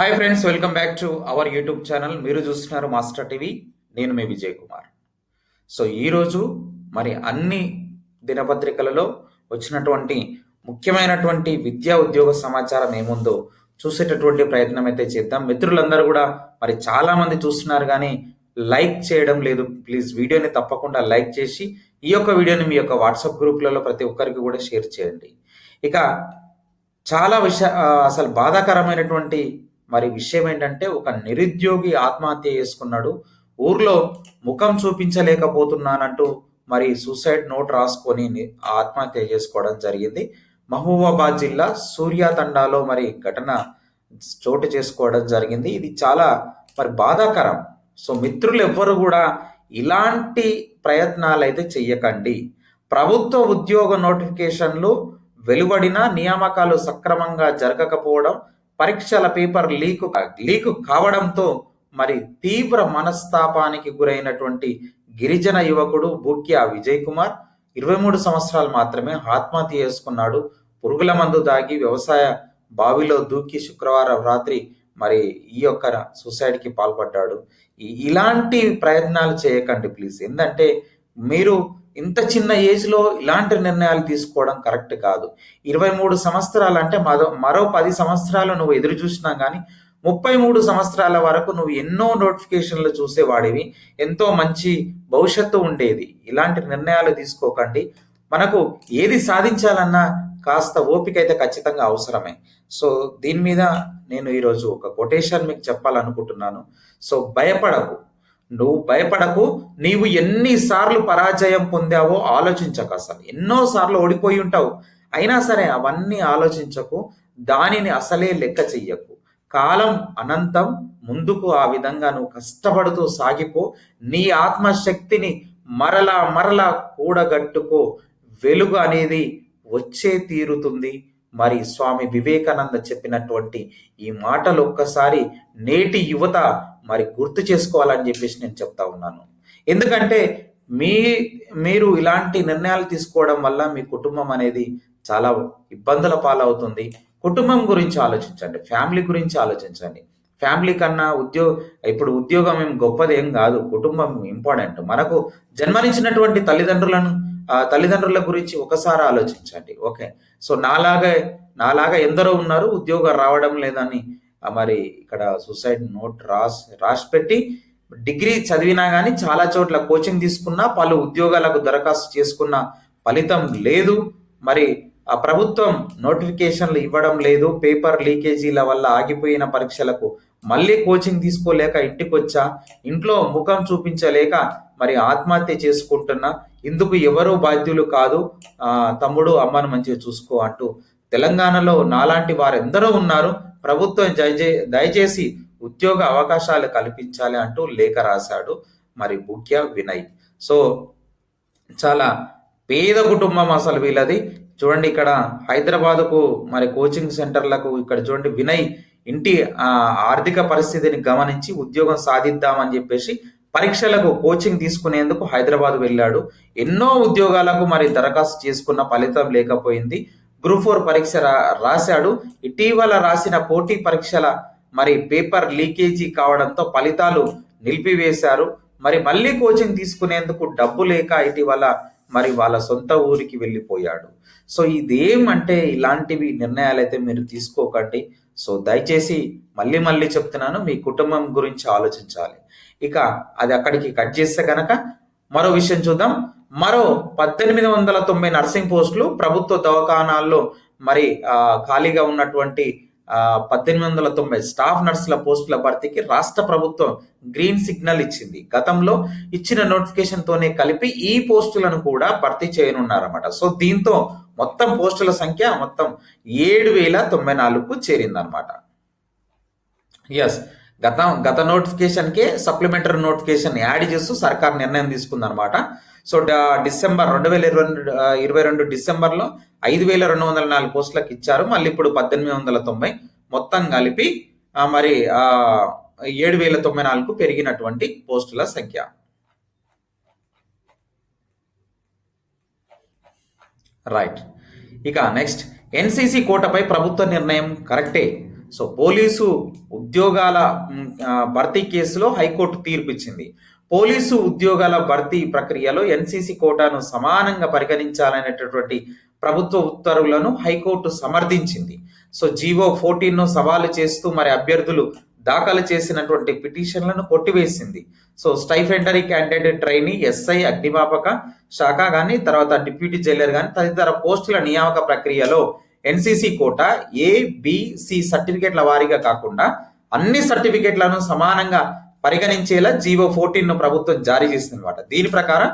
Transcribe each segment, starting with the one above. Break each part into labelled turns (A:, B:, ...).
A: Hi friends welcome back to our YouTube channel మీరు చూస్తున్నారు master TV నేను మీ Vijay Kumar. So ఈరోజు మరి అన్ని దినపత్రికలలో వచ్చినటువంటి ముఖ్యమైనటువంటి విద్యా ఉద్యోగ సమాచారం ఏముందో చూసేటటువంటి ప్రయత్నం అయితే చేద్దాం. మిత్రులందరూ కూడా మరి చాలామంది చూస్తున్నారు కానీ లైక్ చేయడం లేదు. ప్లీజ్ వీడియోని తప్పకుండా లైక్ చేసి ఈ యొక్క వీడియోని మీ యొక్క వాట్సాప్ గ్రూప్లలో ప్రతి ఒక్కరికి కూడా షేర్ చేయండి. ఇక చాలా విష అసలు బాధాకరమైనటువంటి మరి విషయం ఏంటంటే ఒక నిరుద్యోగి ఆత్మహత్య చేసుకున్నాడు. ఊర్లో ముఖం చూపించలేకపోతున్నానంటూ మరి సూసైడ్ నోట్ రాసుకొని ఆత్మహత్య చేసుకోవడం జరిగింది. మహబూబాబాద్ జిల్లా సూర్యాతండాలో మరి ఘటన చోటు చేసుకోవడం జరిగింది. ఇది చాలా మరి బాధాకరం. సో మిత్రులు ఎవ్వరు కూడా ఇలాంటి ప్రయత్నాలు అయితే చెయ్యకండి. ప్రభుత్వ ఉద్యోగ నోటిఫికేషన్లు వెలువడిన నియామకాలు సక్రమంగా జరగకపోవడం పరీక్షల పేపర్ లీకు లీకు కావడంతో మరి తీవ్ర మనస్తాపానికి గురైనటువంటి గిరిజన యువకుడు బుక్య విజయ్ కుమార్ ఇరవై మూడు సంవత్సరాలు మాత్రమే ఆత్మహత్య చేసుకున్నాడు. పురుగుల మందు దాగి వ్యవసాయ బావిలో దూకి శుక్రవారం రాత్రి మరి ఈ యొక్క సూసైడ్కి పాల్పడ్డాడు. ఇలాంటి ప్రయత్నాలు చేయకండి ప్లీజ్. ఏంటంటే మీరు ఇంత చిన్న ఏజ్లో ఇలాంటి నిర్ణయాలు తీసుకోవడం కరెక్ట్ కాదు. ఇరవై మూడు సంవత్సరాలు అంటే మరో మరో పది సంవత్సరాలు నువ్వు ఎదురు చూసినా కానీ ముప్పై మూడు సంవత్సరాల వరకు నువ్వు ఎన్నో నోటిఫికేషన్లు చూసేవాడివి. ఎంతో మంచి భవిష్యత్తు ఉండేది. ఇలాంటి నిర్ణయాలు తీసుకోకండి. మనకు ఏది సాధించాలన్నా కాస్త ఓపిక అయితే ఖచ్చితంగా అవసరమే. సో దీని మీద నేను ఈరోజు ఒక కొటేషన్ మీకు చెప్పాలనుకుంటున్నాను. సో భయపడకు. నువ్వు భయపడకు నీవు ఎన్నిసార్లు పరాజయం పొందావో ఆలోచించకు అసలు. ఎన్నోసార్లు ఓడిపోయి ఉంటావు. అయినా సరే అవన్నీ ఆలోచించకు దానిని అసలే లెక్క చెయ్యకు. కాలం అనంతం ముందుకు ఆ విధంగా నువ్వు కష్టపడుతూ సాగిపో నీ ఆత్మశక్తిని మరలా మరలా కూడగట్టుకో. వెలుగు అనేది వచ్చే తీరుతుంది. మరి స్వామి వివేకానంద చెప్పినటువంటి ఈ మాటలు ఒక్కసారి నేటి యువత మరి గుర్తు చేసుకోవాలని చెప్పేసి నేను చెప్తా ఉన్నాను. ఎందుకంటే మీ మీరు ఇలాంటి నిర్ణయాలు తీసుకోవడం వల్ల మీ కుటుంబం అనేది చాలా ఇబ్బందుల పాలవుతుంది. కుటుంబం గురించి ఆలోచించండి ఫ్యామిలీ గురించి ఆలోచించండి. ఫ్యామిలీ కన్నా ఉద్యోగ ఇప్పుడు ఉద్యోగం ఏం గొప్పది ఏం కాదు కుటుంబం ఇంపార్టెంట్. మనకు జన్మనిచ్చినటువంటి తల్లిదండ్రులను తల్లిదండ్రుల గురించి ఒకసారి ఆలోచించండి. ఓకే. సో నాలాగా నాలాగా ఎందరో ఉన్నారు ఉద్యోగం రావడం లేదని మరి ఇక్కడ సూసైడ్ నోట్ రాసి రాసి పెట్టి డిగ్రీ చదివినా కానీ చాలా చోట్ల కోచింగ్ తీసుకున్నా పలు ఉద్యోగాలకు దరఖాస్తు చేసుకున్న ఫలితం లేదు. మరి ఆ ప్రభుత్వం నోటిఫికేషన్లు ఇవ్వడం లేదు. పేపర్ లీకేజీల వల్ల ఆగిపోయిన పరీక్షలకు మళ్ళీ కోచింగ్ తీసుకోలేక ఇంటికి వచ్చా ఇంట్లో ముఖం చూపించలేక మరి ఆత్మహత్య చేసుకుంటున్నా? ఇందుకు ఎవరూ బాధ్యులు కాదు. తమ్ముడు అమ్మను మంచిగా చూసుకో అంటూ తెలంగాణలో నాలాంటి వారెందరో ఉన్నారు. ప్రభుత్వం దయచేసి ఉద్యోగ అవకాశాలు కల్పించాలి అంటూ లేఖ రాశాడు మరి ముఖ్య వినయ్. సో చాలా పేద కుటుంబం అసలు వీళ్ళది. చూడండి ఇక్కడ హైదరాబాద్కు మరి కోచింగ్ సెంటర్లకు ఇక్కడ చూడండి వినయ్ ఇంటి ఆ, ఆర్థిక పరిస్థితిని గమనించి ఉద్యోగం సాధిద్దామని చెప్పేసి పరీక్షలకు కోచింగ్ తీసుకునేందుకు హైదరాబాద్ వెళ్ళాడు. ఎన్నో ఉద్యోగాలకు మరి దరఖాస్తు చేసుకున్న ఫలితం లేకపోయింది. గ్రూప్ ఫోర్ పరీక్ష రా- రాశాడు. ఇటీవల రాసిన పోటీ పరీక్షల మరి పేపర్ లీకేజీ కావడంతో ఫలితాలు నిలిపివేశారు. మరి మళ్ళీ కోచింగ్ తీసుకునేందుకు డబ్బు లేక ఇటీవల మరి వాళ్ళ సొంత ఊరికి వెళ్ళిపోయాడు. సో ఇదేమంటే ఇలాంటివి నిర్ణయాలు అయితే మీరు తీసుకోకండి. సో దయచేసి మళ్ళీ మళ్ళీ చెప్తున్నాను మీ కుటుంబం గురించి ఆలోచించాలి. ఇక అది అక్కడికి కట్ చేస్తే కనుక మరో విషయం చూద్దాం. మరో పద్దెనిమిది వందల తొంభై నర్సింగ్ పోస్టులు ప్రభుత్వ దవాఖానాల్లో మరి ఖాళీగా ఉన్నటువంటి పద్దెనిమిది వందల తొంభై స్టాఫ్ నర్సుల పోస్టుల భర్తీకి రాష్ట్ర ప్రభుత్వం గ్రీన్ సిగ్నల్ ఇచ్చింది. గతంలో ఇచ్చిన నోటిఫికేషన్తోనే కలిపి ఈ పోస్టులను కూడా భర్తీ చేయనున్నారన్నమాట. సో దీంతో మొత్తం పోస్టుల సంఖ్య మొత్తం ఏడు వేల తొంభై నాలుగుకు చేరిందనమాట ఎస్ గత గత నోటిఫికేషన్కే సప్లిమెంటరీ నోటిఫికేషన్ యాడ్ చేస్తూ సర్కార్ నిర్ణయం తీసుకుందనమాట సో డిసెంబర్ రెండు వేల ఇరవై రెండు ఇరవై రెండు డిసెంబర్లో ఐదు వేల రెండు వందల నాలుగు పోస్టులకు ఇచ్చారు. మళ్ళీ ఇప్పుడు పద్దెనిమిది వందల తొంభై మొత్తం కలిపి మరి ఆ, ఏడు వేల తొంభై నాలుగు పెరిగినటువంటి పోస్టుల సంఖ్య. రైట్. ఇక నెక్స్ట్ ఎన్సీసీ కోటపై ప్రభుత్వ నిర్ణయం కరెక్టే. సో పోలీసు ఉద్యోగాల భర్తీ కేసులో హైకోర్టు తీర్పు ఇచ్చింది పోలీసు ఉద్యోగాల భర్తీ ప్రక్రియలో ఎన్సీసీ కోటాను సమానంగా పరిగణించాలనేటటువంటి ప్రభుత్వ ఉత్తర్వులను హైకోర్టు సమర్థించింది. సో జీవో ఫోర్టీన్ను సవాలు చేస్తూ మరి అభ్యర్థులు దాఖలు చేసినటువంటి పిటిషన్లను కొట్టివేసింది. So stipendiary candidate trainee SI అగ్నిమాపక శాఖ కానీ తర్వాత డిప్యూటీ జైలర్ కానీ తదితర పోస్టుల నియామక ప్రక్రియలో ఎన్సీసీ కోట ఏ బిసి సర్టిఫికేట్ల వారీగా కాకుండా అన్ని సర్టిఫికేట్లను సమానంగా పరిగణించేలా జీవో ఫోర్టీన్ను ప్రభుత్వం జారీ చేసిందనమాట దీని ప్రకారం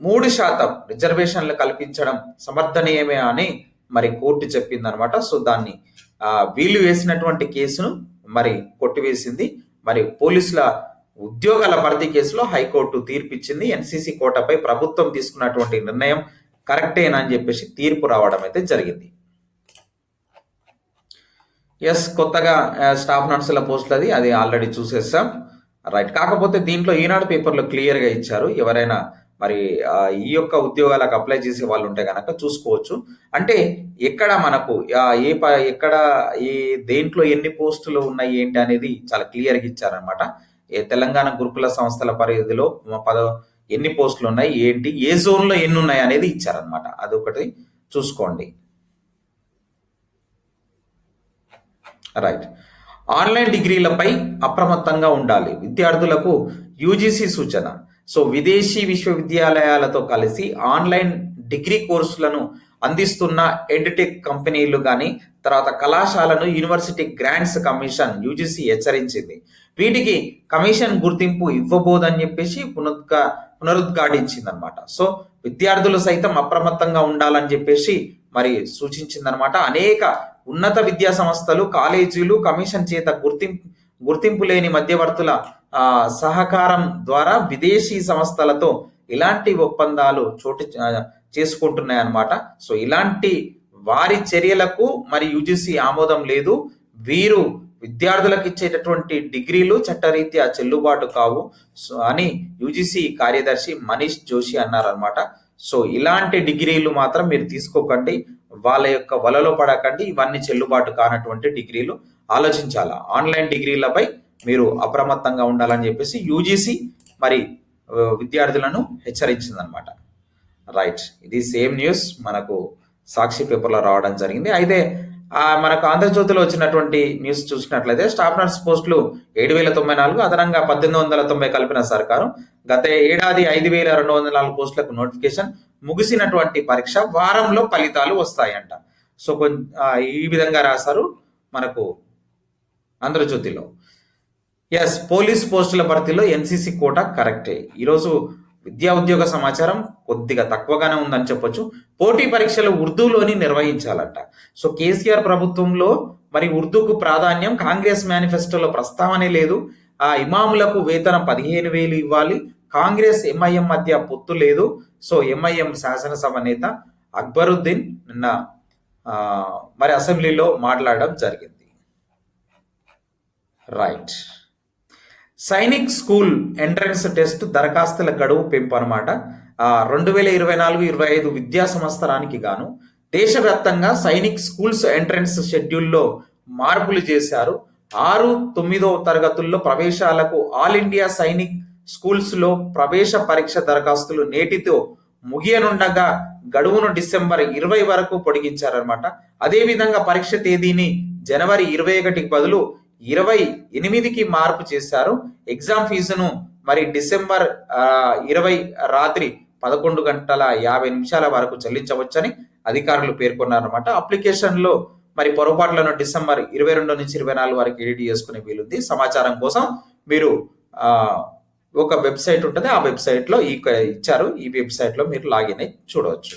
A: మూడు శాతం రిజర్వేషన్లు కల్పించడం సమర్థనీయమే అని మరి కోర్టు చెప్పిందనమాట సో దాన్ని వీలు వీళ్ళు వేసినటువంటి కేసును మరి కొట్టివేసింది. మరి పోలీసుల ఉద్యోగాల భర్తీ కేసులో హైకోర్టు తీర్పిచ్చింది. ఎన్సీసీ కోటపై ప్రభుత్వం తీసుకున్నటువంటి నిర్ణయం కరెక్టేనా అని చెప్పేసి తీర్పు రావడం అయితే జరిగింది. ఎస్ కొత్తగా స్టాఫ్ నర్సుల పోస్టులు అది అది ఆల్రెడీ చూసేస్తాం రైట్ కాకపోతే దీంట్లో ఈనాడు పేపర్లో క్లియర్గా ఇచ్చారు. ఎవరైనా మరి ఈ యొక్క ఉద్యోగాలకు అప్లై చేసే వాళ్ళు ఉంటే కనుక చూసుకోవచ్చు. అంటే ఎక్కడ మనకు ఏ ప ఎక్కడ ఏ దేంట్లో ఎన్ని పోస్టులు ఉన్నాయి ఏంటి అనేది చాలా క్లియర్గా ఇచ్చారనమాట ఏ తెలంగాణ గురుకుల సంస్థల పరిధిలో పద ఎన్ని పోస్టులు ఉన్నాయి ఏంటి ఏ జోన్లో ఎన్ని ఉన్నాయి అనేది ఇచ్చారనమాట అదొకటి చూసుకోండి. రైట్ ఆన్లైన్ డిగ్రీలపై అప్రమత్తంగా ఉండాలి. విద్యార్థులకు యూజీసీ సూచన. సో విదేశీ విశ్వవిద్యాలయాలతో కలిసి ఆన్లైన్ డిగ్రీ కోర్సులను అందిస్తున్న ఎడ్టెక్ కంపెనీలు కానీ తర్వాత కళాశాలను యూనివర్సిటీ గ్రాంట్స్ కమిషన్ యూజీసీ హెచ్చరించింది. వీటికి కమిషన్ గుర్తింపు ఇవ్వబోదని చెప్పేసి పునరుద్ఘా పునరుద్ఘాటించింది అనమాట సో విద్యార్థులు సైతం అప్రమత్తంగా ఉండాలని చెప్పేసి మరి సూచించిందనమాట. అనేక ఉన్నత విద్యా సంస్థలు కాలేజీలు కమిషన్ చేత గుర్తింపు గుర్తింపు లేని మధ్యవర్తుల సహకారం ద్వారా విదేశీ సంస్థలతో ఇలాంటి ఒప్పందాలు చోటు చేసుకుంటున్నాయి అన్నమాట సో ఇలాంటి వారి చర్యలకు మరి యూజీసీ ఆమోదం లేదు. వీరు విద్యార్థులకు ఇచ్చేటటువంటి డిగ్రీలు చట్టరీత్యా చెల్లుబాటు కావు. సో అని యూజీసీ కార్యదర్శి మనీష్ జోషి అన్నారనమాట సో ఇలాంటి డిగ్రీలు మాత్రం మీరు తీసుకోకండి. వాళ్ళ యొక్క వలలో పడకండి ఇవన్నీ చెల్లుబాటు కానటువంటి డిగ్రీలు ఆలోచించాలా? ఆన్లైన్ డిగ్రీలపై మీరు అప్రమత్తంగా ఉండాలని చెప్పేసి యూజీసీ మరి విద్యార్థులను హెచ్చరించిందనమాట. రైట్ ఇది సేమ్ న్యూస్ మనకు సాక్షి పేపర్లో రావడం జరిగింది. అయితే మనకు ఆంధ్రజ్యోతిలో వచ్చినటువంటి న్యూస్ చూసినట్లయితే స్టాఫ్ నర్స్ పోస్టులు ఏడు వేల తొంభై నాలుగు అదనంగా పద్దెనిమిది వందల తొంభై కలిపిన సర్కారు. గత ఏడాది ఐదు వేల రెండు వందల నాలుగు పోస్టులకు నోటిఫికేషన్ ముగిసినటువంటి పరీక్ష వారంలో ఫలితాలు వస్తాయంట. సో కొంచెం ఈ విధంగా రాశారు మనకు ఆంధ్రజ్యోతిలో. ఎస్ పోలీస్ పోస్టుల భర్తీలో ఎన్సీసీ కోట కరెక్టే ఈరోజు విద్యా ఉద్యోగ సమాచారం కొద్దిగా తక్కువగానే ఉందని చెప్పొచ్చు. పోటీ పరీక్షలు ఉర్దూలోని నిర్వహించాలంట. సో కేసీఆర్ ప్రభుత్వంలో మరి ఉర్దూకు ప్రాధాన్యం కాంగ్రెస్ మేనిఫెస్టోలో ప్రస్తావనే లేదు. ఆ ఇమాములకు వేతనం పదిహేను వేలు ఇవ్వాలి. కాంగ్రెస్ ఎంఐఎం మధ్య పొత్తు లేదు. సో ఎంఐఎం శాసనసభ నేత అక్బరుద్దీన్ నిన్న మరి అసెంబ్లీలో మాట్లాడడం జరిగింది. Right. Sainik school entrance test దరఖాస్తుల గడువు పెంపు అనమాట రెండు వేల ఇరవై నాలుగు ఇరవై ఐదు విద్యా సంవత్సరానికి గాను దేశవ్యాప్తంగా సైనిక్ స్కూల్స్ ఎంట్రన్స్ షెడ్యూల్లో మార్పులు చేశారు. ఆరు తొమ్మిదో తరగతుల్లో ప్రవేశాలకు ఆల్ ఇండియా సైనిక్ స్కూల్స్లో ప్రవేశ పరీక్ష దరఖాస్తులు నేటితో ముగియనుండగా గడువును డిసెంబర్ ఇరవై వరకు పొడిగించారనమాట అదేవిధంగా పరీక్ష తేదీని జనవరి ఇరవై ఒకటికి బదులు ఇరవై ఎనిమిదికి మార్పు చేశారు. ఎగ్జామ్ ఫీజును మరి డిసెంబర్ ఇరవై రాత్రి పదకొండు గంటల యాభై నిమిషాల వరకు చెల్లించవచ్చని అధికారులు పేర్కొన్నారన్నమాట. అప్లికేషన్లో మరి పొరపాట్లను డిసెంబర్ ఇరవై రెండు నుంచి ఇరవై నాలుగు వరకు ఎడిట్ చేసుకునే వీలుంది. సమాచారం కోసం మీరు ఒక వెబ్సైట్ ఉంటుంది. ఆ వెబ్సైట్లో ఈ ఇచ్చారు. ఈ వెబ్సైట్లో మీరు లాగిన్ అయి చూడవచ్చు.